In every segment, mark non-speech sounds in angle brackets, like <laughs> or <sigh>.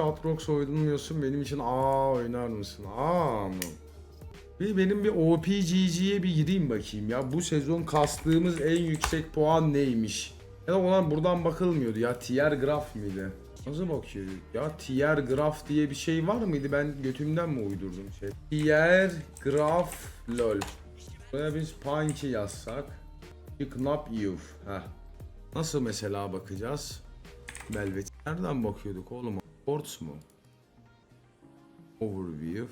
Atrox oynamıyorsun benim için aa oynar mısın? Aa mı? Bir benim bir OPGG'ye bir gireyim bakayım ya. Bu sezon kastığımız en yüksek puan neymiş? Ya da ona buradan bakılmıyordu ya. Tier graf mıydı? Nasıl bakıyor? Ya tier graf diye bir şey var mıydı? Ben götümden mi uydurdum şey? Tier graf lol. Buraya biz Punky yazsak. Knap Youth. Heh. Nasıl mesela bakacağız? Velvet. Nereden bakıyorduk oğlum? Sports mu? Overview.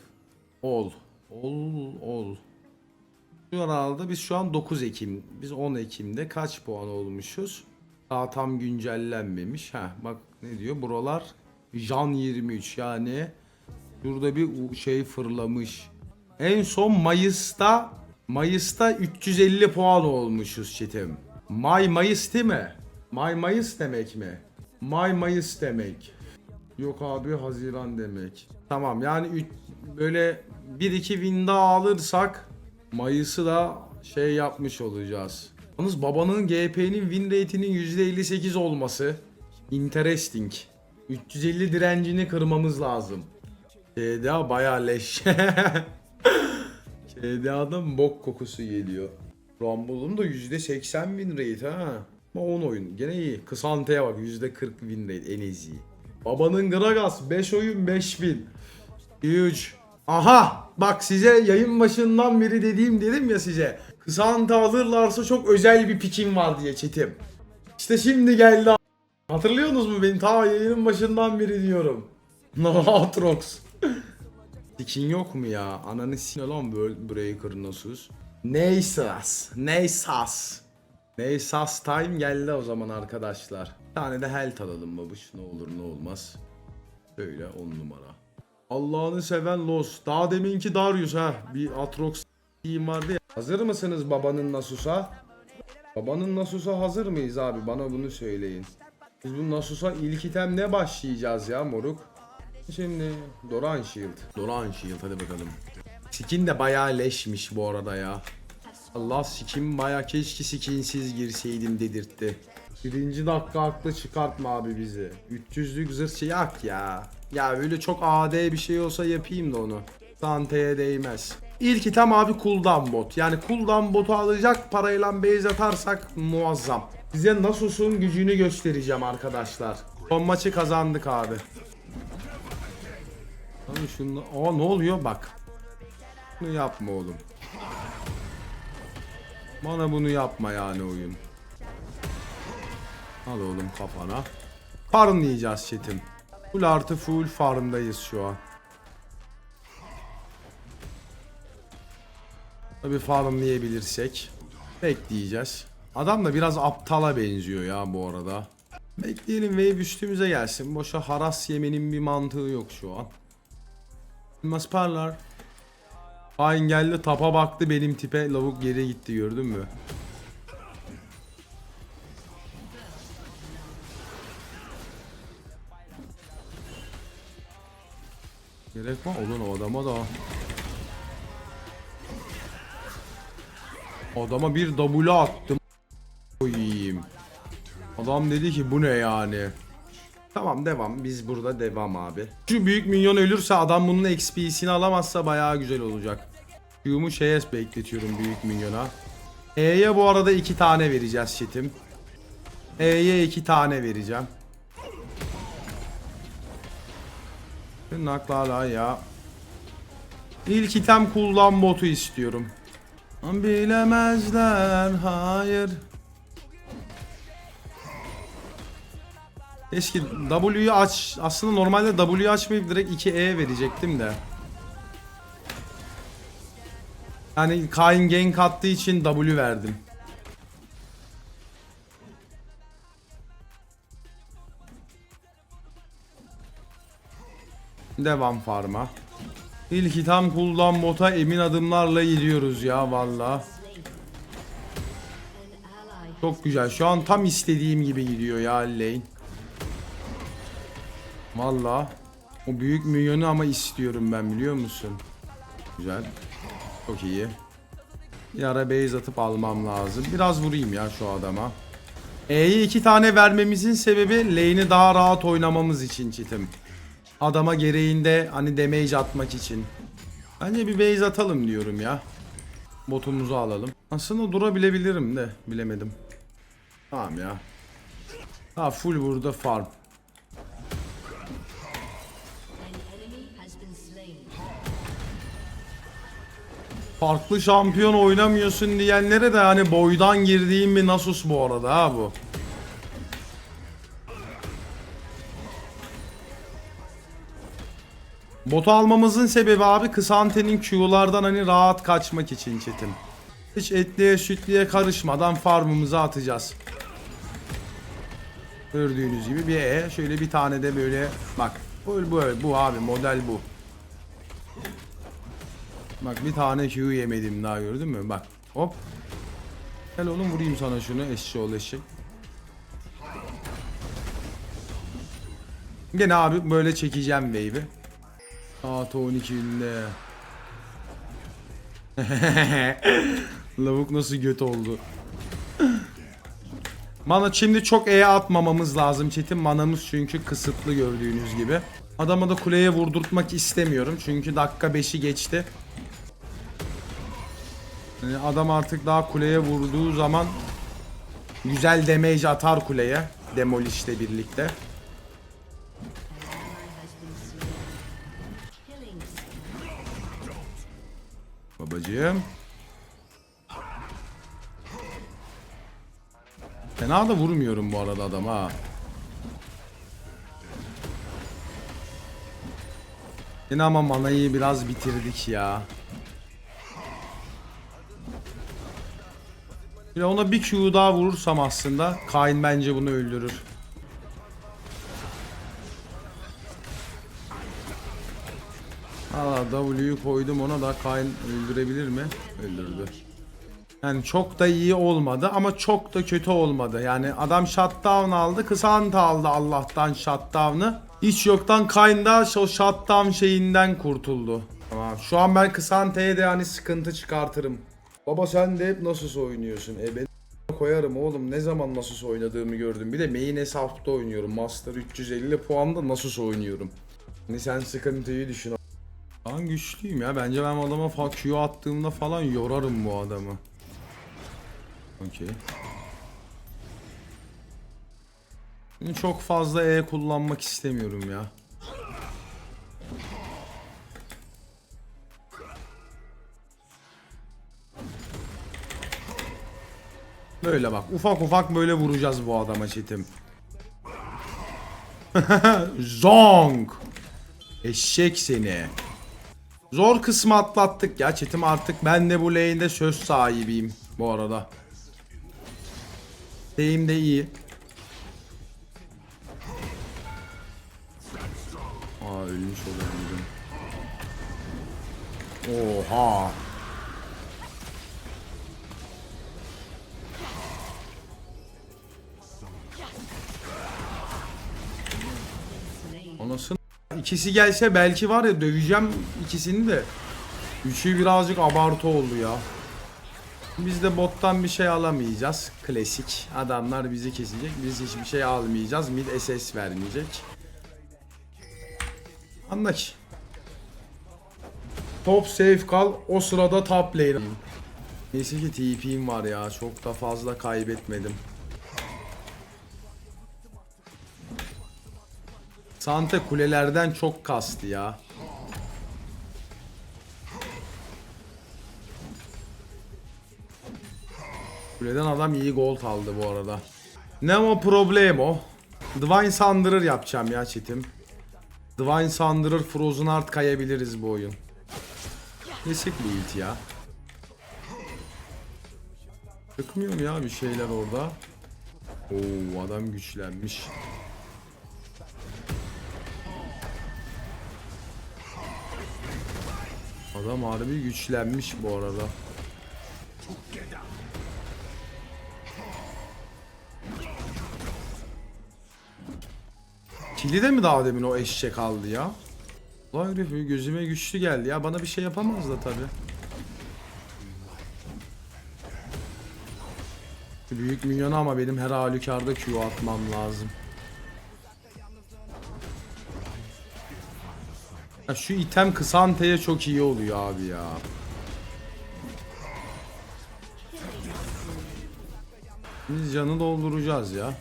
All. All. All. Şu aralda biz şu an 9 Ekim. Biz 10 Ekim'de kaç puan olmuşuz? Daha tam güncellenmemiş. Ha bak ne diyor? Buralar Jan 23 yani şurada bir şey fırlamış. En son Mayıs'ta Mayıs'ta 350 puan olmuşuz çetim. May Mayıs değil mi? May Mayıs demek mi? May Mayıs demek. Yok abi Haziran demek. Tamam yani üç- böyle 1-2 win daha alırsak Mayıs'ı da şey yapmış olacağız. Yalnız babanın GP'nin win rate'inin %58 olması interesting. 350 direncini kırmamız lazım. KDA bayağı leş. <laughs> KDA'dan bok kokusu geliyor. Rumble'ın da %80 win rate ha. Ama 10 oyun. Gene iyi. Kısante'ye bak %40 win rate en iyi. Babanın Gragas 5 oyun 5000. Huge. Aha bak size yayın başından beri dediğim dedim ya size. Kısante alırlarsa çok özel bir pikim var diye çetim. İşte şimdi geldi. Hatırlıyorsunuz mu beni? Ta yayının başından beri diyorum. <laughs> No Atrox. Sikin yok mu ya? Ananı sin lan Breaker nasıl? Neysas. Neysas. Neysas time geldi o zaman arkadaşlar. Tane de health alalım babuş. Ne olur ne olmaz. Böyle 10 numara. Allah'ını seven Los. Daha deminki Darius ha. Bir Atrox vardı ya. Hazır mısınız babanın Nasus'a? Babanın Nasus'a hazır mıyız abi? Bana bunu söyleyin. Biz bu Nasus'a ilk item ne başlayacağız ya moruk? Şimdi Doran Shield. Doran Shield hadi bakalım. Skin de bayağı leşmiş bu arada ya. Allah skin bayağı keşke skinsiz girseydim dedirtti. Birinci dakika haklı çıkartma abi bizi. 300'lük zırh şey yak ya. Ya öyle çok AD bir şey olsa yapayım da onu. Dante'ye değmez. İlk item abi cooldown bot. Yani cooldown botu alacak parayla base atarsak muazzam. Size Nasus'un gücünü göstereceğim arkadaşlar. Son maçı kazandık abi. Abi şunu... Aa ne oluyor bak. Bunu yapma oğlum. Bana bunu yapma yani oyun. Al oğlum kafana. Farmlayacağız chatim. Full artı full farmdayız şu an. Tabi farmlayabilirsek. Bekleyeceğiz. Adam da biraz aptala benziyor ya bu arada. Bekleyelim wave üstümüze gelsin. Boşa haras yemenin bir mantığı yok şu an. Elmas parlar. Hain geldi tapa baktı benim tipe lavuk geri gitti gördün mü? Gerek var olan o adama da. Adama bir W attım. Koyayım. Adam dedi ki bu ne yani? Tamam devam. Biz burada devam abi. Şu büyük minyon ölürse adam bunun XP'sini alamazsa bayağı güzel olacak. Q'mu bekletiyorum büyük minyona. E'ye bu arada iki tane vereceğiz çetim. E'ye iki tane vereceğim. Nakla ya. İlk item cooldown botu istiyorum. Bilemezler hayır. Keşke W'yu aç. Aslında normalde W'yu açmayıp direkt 2E verecektim de. Yani Kain gank attığı için W verdim. Devam farma. İlk hitam cooldown bota emin adımlarla gidiyoruz ya valla. Çok güzel. Şu an tam istediğim gibi gidiyor ya lane. Valla. O büyük milyonu ama istiyorum ben biliyor musun? Güzel. Çok iyi. Bir ara base atıp almam lazım. Biraz vurayım ya şu adama. E'yi iki tane vermemizin sebebi lane'i daha rahat oynamamız için çitim. Adama gereğinde hani damage atmak için. Bence bir base atalım diyorum ya. Botumuzu alalım. Aslında durabilebilirim de bilemedim. Tamam ya. Ha full burada farm. Farklı şampiyon oynamıyorsun diyenlere de hani boydan girdiğim bir Nasus bu arada ha bu. Botu almamızın sebebi abi Kısante'nin Q'lardan hani rahat kaçmak için çetim. Hiç etliye sütliye karışmadan farmımızı atacağız. Gördüğünüz gibi bir E şöyle bir tane de böyle bak bu bu bu abi model bu. Bak bir tane Q yemedim daha gördün mü? Bak hop. Gel oğlum vurayım sana şunu eşşoğlu eşek. Gene abi böyle çekeceğim wave'i. Saat 12'inde. <laughs> Lavuk nasıl göt oldu. Mana şimdi çok E'ye atmamamız lazım çetin. Manamız çünkü kısıtlı gördüğünüz gibi. Adama da kuleye vurdurtmak istemiyorum. Çünkü dakika 5'i geçti. Yani adam artık daha kuleye vurduğu zaman güzel damage atar kuleye. Demolish'le birlikte. Babacığım. Fena da vurmuyorum bu arada adama ha. Yine ama manayı biraz bitirdik ya. De ona bir Q daha vurursam aslında Kain bence bunu öldürür. W'yu koydum ona da Kain öldürebilir mi? Öldürdü. Yani çok da iyi olmadı ama çok da kötü olmadı. Yani adam shutdown aldı. Kısanta aldı Allah'tan shutdown'ı. Hiç yoktan Kain'da o shutdown şeyinden kurtuldu. Tamam. Şu an ben Kısanta'ya de hani sıkıntı çıkartırım. Baba sen de hep Nasus oynuyorsun. E ben koyarım oğlum. Ne zaman Nasus oynadığımı gördüm. Bir de main hesapta oynuyorum. Master 350 puanda Nasus oynuyorum. Hani sen sıkıntıyı düşün. Ben güçlüyüm ya. Bence ben adama fuck attığımda falan yorarım bu adamı. Okey. Çok fazla E kullanmak istemiyorum ya. Böyle bak ufak ufak böyle vuracağız bu adama çetim. <laughs> Zong. Eşek seni. Zor kısmı atlattık ya çetim artık ben de bu lane'de söz sahibiyim bu arada. Deyim de iyi. Aa ölmüş olabilirim. Oha. Anasını ikisi gelse belki var ya döveceğim ikisini de. Üçü birazcık abartı oldu ya. Biz de bottan bir şey alamayacağız. Klasik. Adamlar bizi kesecek. Biz hiçbir şey almayacağız. Mid SS vermeyecek. Anla ki. Top safe kal. O sırada top lane. Neyse ki TP'm var ya. Çok da fazla kaybetmedim. Sante kulelerden çok kastı ya. Kuleden adam iyi gold aldı bu arada. Ne o problemo? Divine Sunderer yapacağım ya çetim. Divine Sunderer Frozen Heart kayabiliriz bu oyun. Nesik build ya. Çıkmıyor mu ya bir şeyler orada? Oo adam güçlenmiş. Adam harbi güçlenmiş bu arada. Kili de mi daha demin o eşek aldı ya? Vay herif gözüme güçlü geldi ya bana bir şey yapamaz da tabi. Büyük minyona ama benim her halükarda Q atmam lazım. Şu item Kısanta'ya çok iyi oluyor abi ya. Biz canı dolduracağız ya.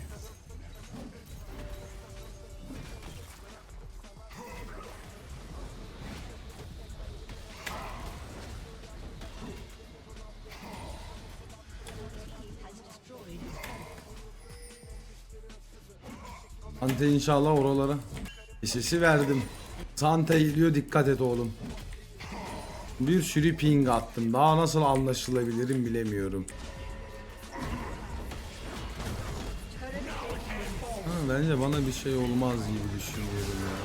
Ante inşallah oralara. Sesi verdim. Sante geliyor dikkat et oğlum. Bir sürü ping attım. Daha nasıl anlaşılabilirim bilemiyorum. Ha, bence bana bir şey olmaz gibi düşünüyorum ya.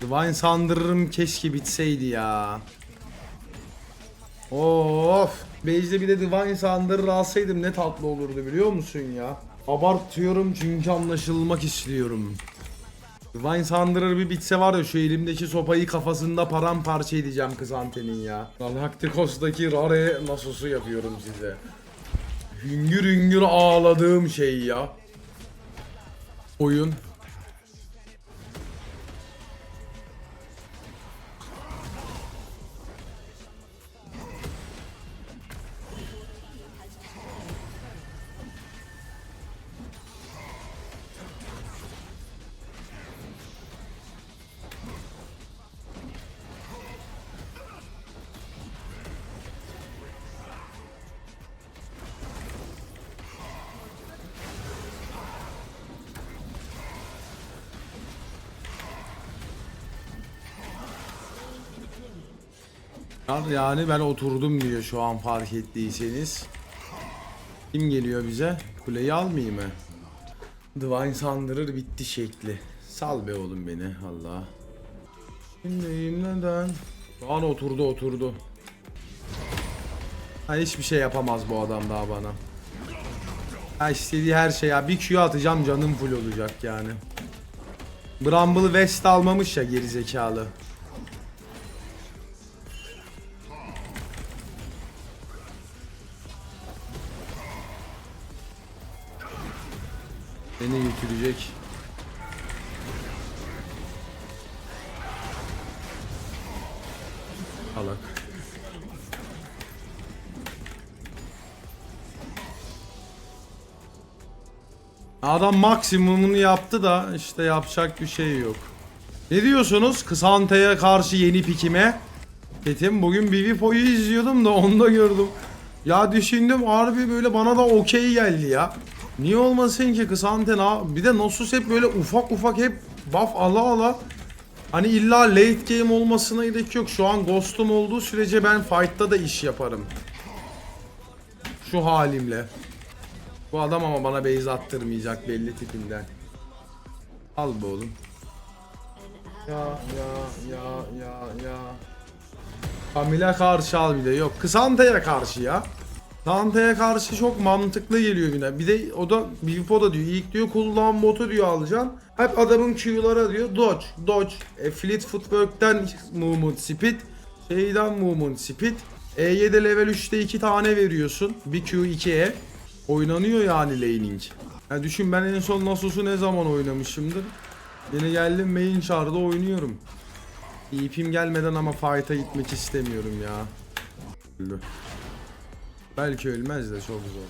Divine sandırırım keşke bitseydi ya. Of. Base'de bir de Divine Sandırır alsaydım ne tatlı olurdu biliyor musun ya? Abartıyorum çünkü anlaşılmak istiyorum. Divine Sandırır bir bitse var ya şu elimdeki sopayı kafasında paramparça edeceğim kız antenin ya. Galacticos'taki Rare Nasus'u yapıyorum size. Hüngür hüngür ağladığım şey ya. Oyun. Yani ben oturdum diyor şu an fark ettiyseniz. Kim geliyor bize? Kuleyi almayayım mı? Divine Sandırır bitti şekli. Sal be oğlum beni Allah. Şimdiyim neden? Şu an oturdu oturdu. Ha hiçbir şey yapamaz bu adam daha bana. Ha istediği her şey ya. Bir Q atacağım canım full olacak yani. Bramble West almamış ya gerizekalı. Beni götürecek. Alak. Adam maksimumunu yaptı da işte yapacak bir şey yok. Ne diyorsunuz? Kısante'ye karşı yeni pikime. Dedim bugün Bivipo'yu izliyordum da onu da gördüm. Ya düşündüm harbi böyle bana da okey geldi ya. Niye olmasın ki Kısante na bir de Nosus hep böyle ufak ufak hep buff ala ala. Hani illa late game olmasına gerek yok. Şu an Ghost'um olduğu sürece ben fight'ta da iş yaparım. Şu halimle. Bu adam ama bana base attırmayacak belli tipinden. Al bu oğlum. Ya ya ya ya ya. Kamil'e karşı al bir de yok. Kısante'ye karşı ya. Dante'ye karşı çok mantıklı geliyor yine. Bir de o da Bilbo da diyor. İlk diyor cooldown botu diyor alacaksın. Hep adamın Q'lara diyor dodge, dodge. E, fleet footwork'ten movement speed. Şeyden movement speed. E7 level 3'te 2 tane veriyorsun. Bir Q 2E. Oynanıyor yani laning. Ya düşün ben en son Nasus'u ne zaman oynamışımdır. Yine geldim main char'da oynuyorum. İpim gelmeden ama fight'a gitmek istemiyorum ya. Belki ölmez de çok zor.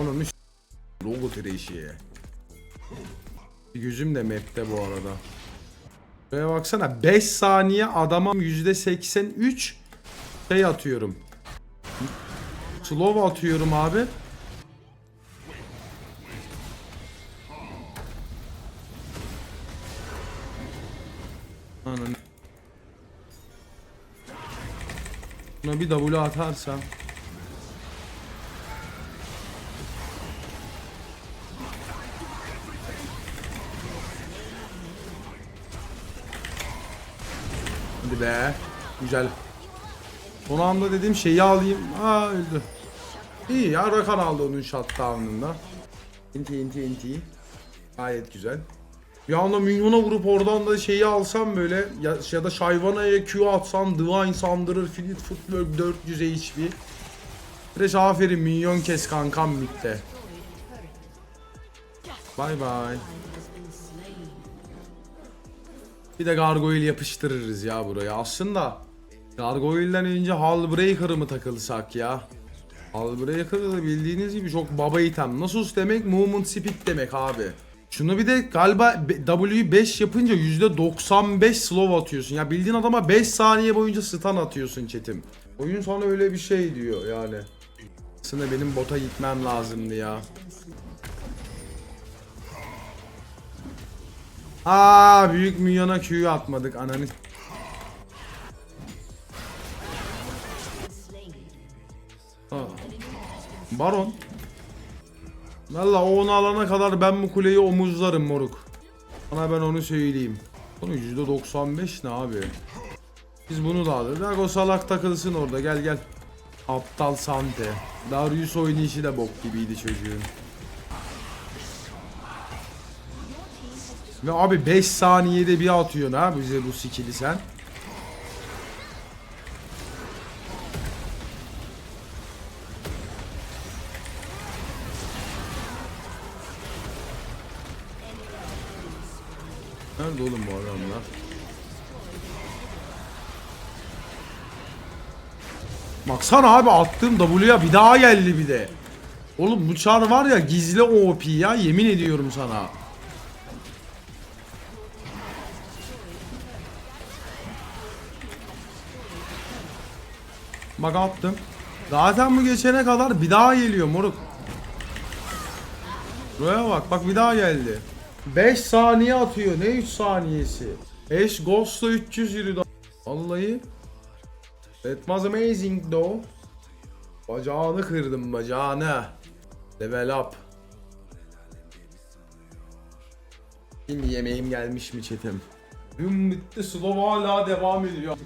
Onun üst logo trash'i. Gözüm de map'te bu arada. Buraya baksana 5 saniye adama %83 şey atıyorum. Slow atıyorum abi. Ananı. Buna bir W atarsam. Be. Güzel. Son anda dediğim şeyi alayım. Aa öldü. İyi ya Rakan aldı onun shutdown'ında. Inti inti inti. Gayet güzel. Bir anda minyona vurup oradan da şeyi alsam böyle ya, ya da Shyvana'ya Q atsam Divine sandırır Fleet Footwork 400 HP. Fresh aferin minyon kes kankam midde. Bye bye. Bir de gargoyle yapıştırırız ya buraya. Aslında gargoyle'den önce Hullbreaker'ı mı takılsak ya? Hullbreaker da bildiğiniz gibi çok baba item. Nasus demek movement speed demek abi. Şunu bir de galiba W'yu 5 yapınca %95 slow atıyorsun. Ya bildiğin adama 5 saniye boyunca stun atıyorsun chatim. Oyun sana öyle bir şey diyor yani. Aslında benim bota gitmem lazımdı ya. Aa büyük milyona Q'yu atmadık ananı. Baron. Valla o onu alana kadar ben bu kuleyi omuzlarım moruk. Sana ben onu söyleyeyim. Bunu %95 ne abi? Biz bunu da alırız. Bak o salak takılsın orada gel gel. Aptal Sante. Darius oynayışı da bok gibiydi çocuğun. Ve abi 5 saniyede bir atıyorsun ha bize bu skill'i sen. Nerede oğlum bu adamlar? Baksana abi attığım W'ya bir daha geldi bir de. Oğlum bu çar var ya gizli OP ya yemin ediyorum sana. Bak attım. Zaten bu geçene kadar bir daha geliyor moruk. Buraya bak bak bir daha geldi. 5 saniye atıyor ne 3 saniyesi. Ash Ghost'la 300 yürüdü. Vallahi. That was amazing though. Bacağını kırdım bacağını. Level up. Şimdi yemeğim gelmiş mi çetim? Dün bitti slow hala devam ediyor.